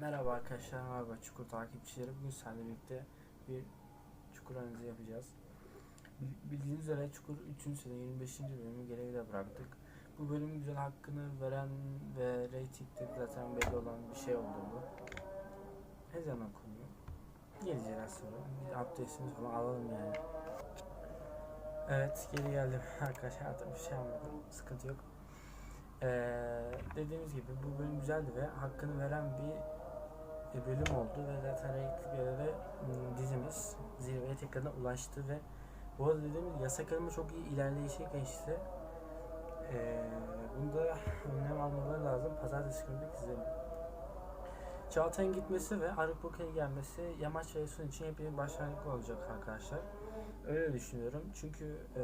Merhaba arkadaşlar, merhaba Çukur takipçileri. Bugün seninle birlikte bir Çukur analizi yapacağız. Bil- Bildiğiniz üzere Çukur 3. sene 25. bölümü geride bıraktık. Bu bölümün güzel hakkını veren ve reytingde zaten belli olan bir şey oldu bu. Ne zaman konuyu? Geleceğiz sonra. Bir update'imizi falan alalım yani. Evet, geri geldim arkadaşlar. Artık bir şey anladım. Sıkıntı yok. Ee, dediğimiz gibi bu bölüm güzeldi ve hakkını veren bir bölüm oldu ve zaten reytinglere de mm, dizimiz zirveye tekrardan ulaştı ve bu arada dediğim gibi yasak arama çok iyi ilerleyişe geçti. Ee, bunda önlem almaları lazım. Pazartesi günü de izleyelim. Çağatay'ın gitmesi ve Arif Boker'in gelmesi Yamaç ve Esun için hep bir başlangıç olacak arkadaşlar. Öyle düşünüyorum. Çünkü e,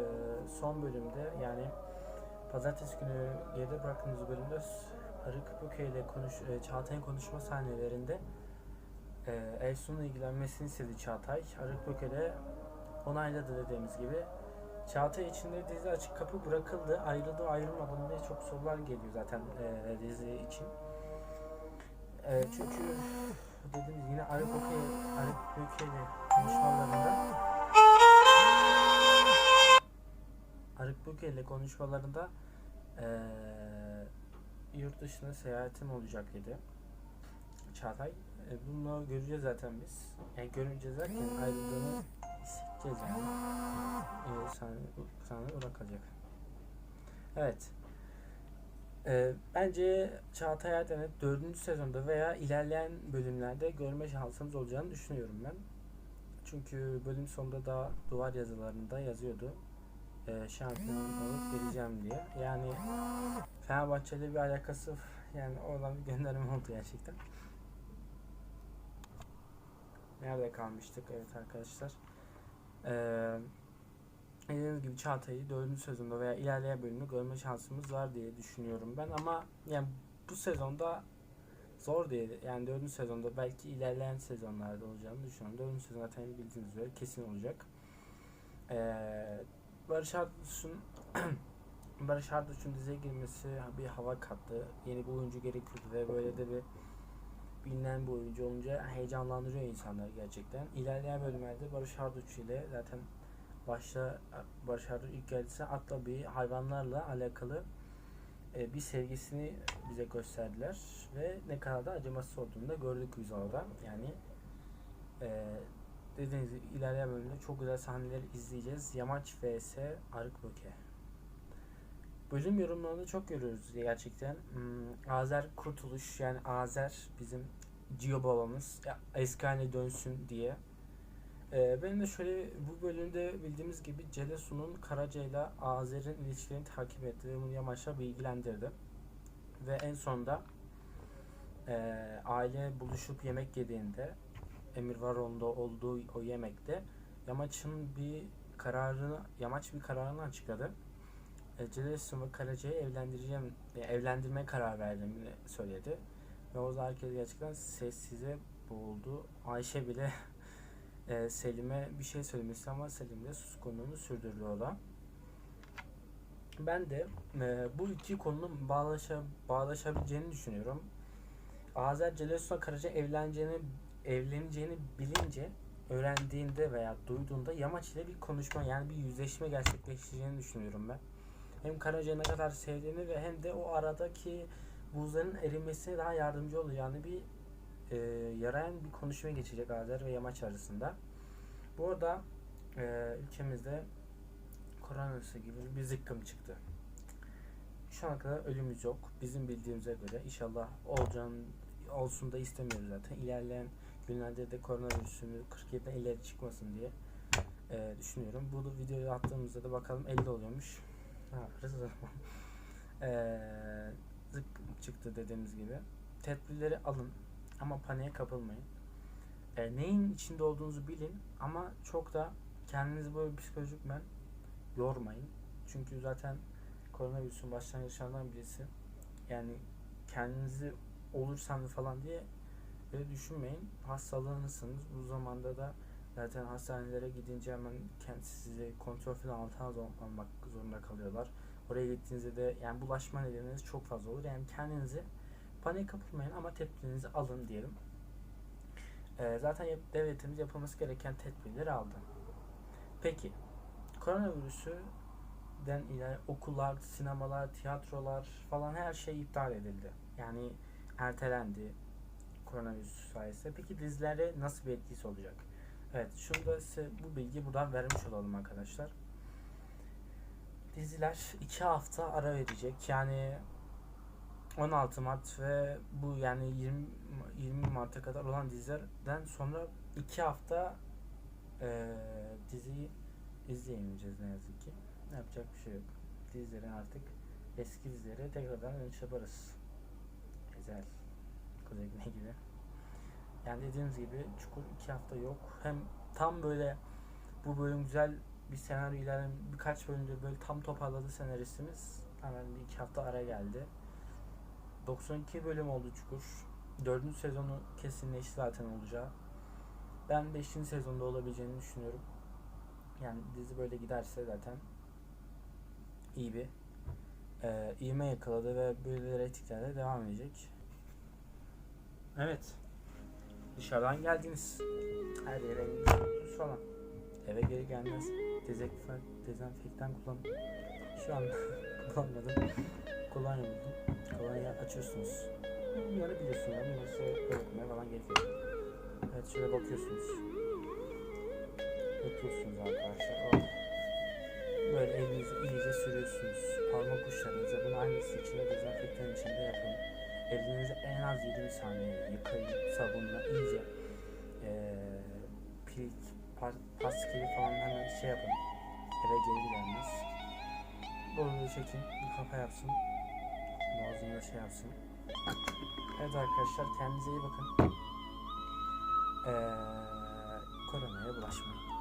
son bölümde yani Pazartesi günü geride bıraktığımız bölümde Arık Buke ile konuş, e, Çağatay'ın konuşma sahnelerinde e, Elsun'la ilgilenmesini istedi Çağatay. Arık Buke de onayladı dediğimiz gibi. Çağatay için de dizi açık kapı bırakıldı. Ayrıldı ayrılmadı mı diye çok sorular geliyor zaten e, dizi için. E, çünkü dediğimiz yine Buke ile konuşmalarında Arık Buke ile konuşmalarında eee yurt dışına seyahatim olacak dedi Çağatay. E, bunu göreceğiz zaten biz. Yani göreceğiz derken ayrıldığını hissedeceğiz yani. E, sahne, sahne bırakacak. Evet. E, bence Çağatay Erden'i 4. sezonda veya ilerleyen bölümlerde görme şansımız olacağını düşünüyorum ben. Çünkü bölüm sonunda da duvar yazılarında yazıyordu e, şampiyon olup geleceğim diye. Yani Fenerbahçe'yle bir alakası yani oradan bir gönderme oldu gerçekten. Nerede kalmıştık? Evet arkadaşlar. Ee, dediğiniz gibi Çağatay'ı 4. sezonda veya ilerleyen bölümde görme şansımız var diye düşünüyorum ben ama yani bu sezonda zor diye yani 4. sezonda belki ilerleyen sezonlarda olacağını düşünüyorum. 4. sezon zaten bildiğiniz üzere kesin olacak. Ee, Barış Arduç'un Barış Arduç'un diziye girmesi bir hava kattı. Yeni bir oyuncu gerekiyordu ve böyle de bir bilinen bir oyuncu olunca heyecanlandırıyor insanları gerçekten. İlerleyen bölümlerde Barış Arduç ile zaten başta Barış Arduç ilk geldiyse atla bir hayvanlarla alakalı e, bir sevgisini bize gösterdiler ve ne kadar da acımasız olduğunu da gördük orada. Yani e, dediğiniz gibi ilerleyen bölümde çok güzel sahneler izleyeceğiz. Yamaç vs Arık Böke. Bölüm yorumlarını çok görüyoruz gerçekten. Hmm, Azer Kurtuluş yani Azer bizim Cio babamız eski haline dönsün diye. Ee, benim de şöyle bu bölümde bildiğimiz gibi Celesun'un Karaca ile Azer'in ilişkilerini takip etti ve bunu Yamaç'a bilgilendirdi. Ve en sonunda e, aile buluşup yemek yediğinde Emir Varon'da olduğu o yemekte Yamaç'ın bir kararını Yamaç bir kararını açıkladı. Celesun ve Karaca'yı evlendireceğim evlendirmeye karar verdiğini söyledi. Ve o zaman herkes gerçekten sessize boğuldu. Ayşe bile e, Selim'e bir şey söylemesi ama Selim de suskunluğunu sürdürdü o da. Ben de e, bu iki konunun bağlaşa, bağlaşabileceğini düşünüyorum. Azer Celesun'la Karaca evleneceğini evleneceğini bilince öğrendiğinde veya duyduğunda Yamaç ile bir konuşma yani bir yüzleşme gerçekleşeceğini düşünüyorum ben. Hem Karaca'yı ne kadar sevdiğini ve hem de o aradaki buzların erimesine daha yardımcı olacağını bir e, yarayan bir konuşma geçecek Azer ve Yamaç arasında. Bu arada e, ülkemizde koronavirüsü gibi bir zıkkım çıktı. Şu ana kadar ölümümüz yok. Bizim bildiğimize göre inşallah olacağını olsun da istemiyoruz zaten. İlerleyen günlerde de koronavirüsünü 47'den ileri çıkmasın diye e, düşünüyorum. Bu videoyu attığımızda da bakalım 50 oluyormuş. Ne yaparız? zık çıktı dediğimiz gibi. Tedbirleri alın ama paniğe kapılmayın. E, neyin içinde olduğunuzu bilin ama çok da kendinizi böyle psikolojikmen yormayın. Çünkü zaten koronavirüsün başlangıçlarından birisi. Yani kendinizi olursam falan diye öyle düşünmeyin. Hastalığınızsınız. Bu zamanda da zaten hastanelere gidince hemen kendisi sizi kontrol falan altına almak zorunda kalıyorlar. Oraya gittiğinizde de yani bulaşma nedeniniz çok fazla olur. Yani kendinizi panik kapılmayın ama tedbirinizi alın diyelim. Ee, zaten devletimiz yapılması gereken tedbirleri aldı. Peki koronavirüsüden ileri okullar, sinemalar, tiyatrolar falan her şey iptal edildi. Yani ertelendi koronavirüs sayesinde. Peki dizilere nasıl bir etkisi olacak? Evet, şunu da size bu bilgiyi buradan vermiş olalım arkadaşlar. Diziler 2 hafta ara verecek. Yani 16 Mart ve bu yani 20 20 Mart'a kadar olan dizilerden sonra 2 hafta eee diziyi izleyemeyeceğiz ne yazık ki. Yapacak bir şey yok. Dizilerin artık eski dizileri tekrardan yaparız. Güzel. Kuzey gibi. Yani dediğimiz gibi Çukur 2 hafta yok. Hem tam böyle bu bölüm güzel bir senaryo ilerlem birkaç bölümdür böyle tam toparladı senaristimiz. Hemen bir iki hafta ara geldi. 92 bölüm oldu Çukur. 4. sezonu kesinleşti zaten olacağı. Ben 5. sezonda olabileceğini düşünüyorum. Yani dizi böyle giderse zaten iyi bir e, ivme yakaladı ve böyle reytinglerle devam edecek. Evet. Dışarıdan geldiniz. Her yere gidiyorsunuz falan. Eve geri gelmez. Dezenfektan, dezenfektan kullan. Şu an kullanmadım. Kolonya buldum. Kolonya açıyorsunuz. Bunları biliyorsunuz. Bunları size öğretmeye falan gerekiyor. Evet şöyle bakıyorsunuz. Bakıyorsunuz arkadaşlar. Oh. Böyle elinizi iyice sürüyorsunuz. Parmak uçlarınıza 15-20 saniye yıkayıp sabunla iyice e, pirik, pas, falan hemen şey yapın. Eve geri gelmez. Onu çekin, bir kafa yapsın. Boğazında şey yapsın. Evet arkadaşlar kendinize iyi bakın. Ee, koronaya bulaşmayın.